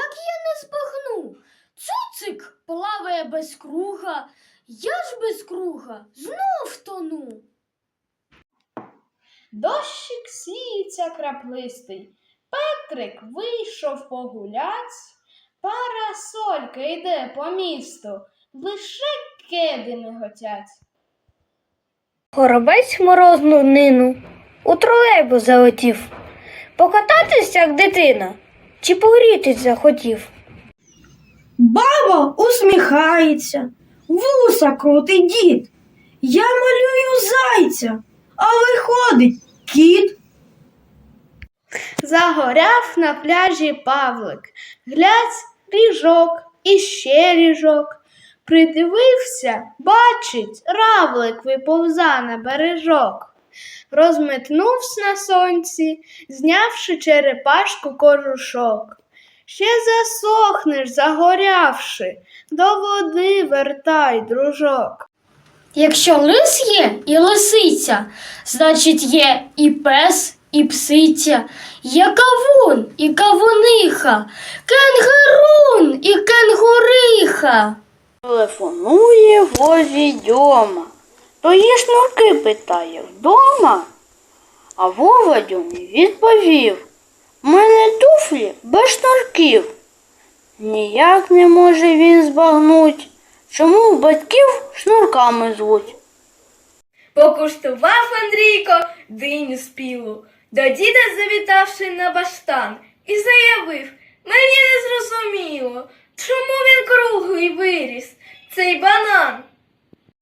Як я не збагну? Цуцик плаває без круга, я ж без круга знов тону. Дощик сіється краплистий. Петрик вийшов погулять, парасолька йде по місту, лише кеди не готять. Горобець морозну нину у тролейбу залетів, покататись, як дитина чи погрітись захотів. Баба усміхається, вуса крутить дід. Я малюю зайця, а виходить кіт. Загоряв на пляжі Павлик, глядь, ріжок і ще ріжок. Придивився, бачить, равлик виповза на бережок. Розметнувся на сонці, знявши черепашку кожушок. Ще засохнеш, загорявши, до води вертай, дружок. Якщо лис є і лисиця, значить є і пес, і псиця, є кавун і кавуниха, кенгерун і кенгуриха. Телефонує возі дьома. То її шнурки питає вдома. А Вова дьомі відповів. Мене туфлі без шнурків. Ніяк не може він збагнуть, чому батьків шнурками звуть. Покуштував Андрійко диню спілу, до діда завітавши на баштан, і заявив мені не зрозуміло, чому він круглий виріс, цей банан.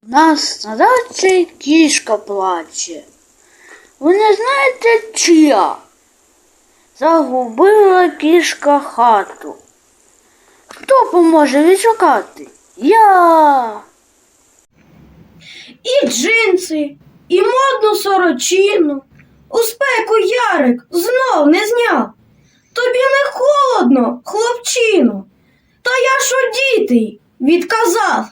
У нас на дачі кішка плаче. Ви не знаєте чия? Загубила кішка хату. Хто поможе відшукати? Я. І джинси, і модну сорочину. У спеку Ярик знов не зняв. Тобі не холодно, хлопчину. Та я ж одітий, відказав.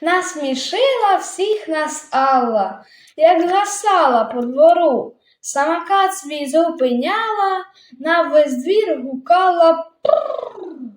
Насмішила всіх нас Алла, як гасала по двору. Самокат свій зупиняла, на весь двір гукала «Прррр».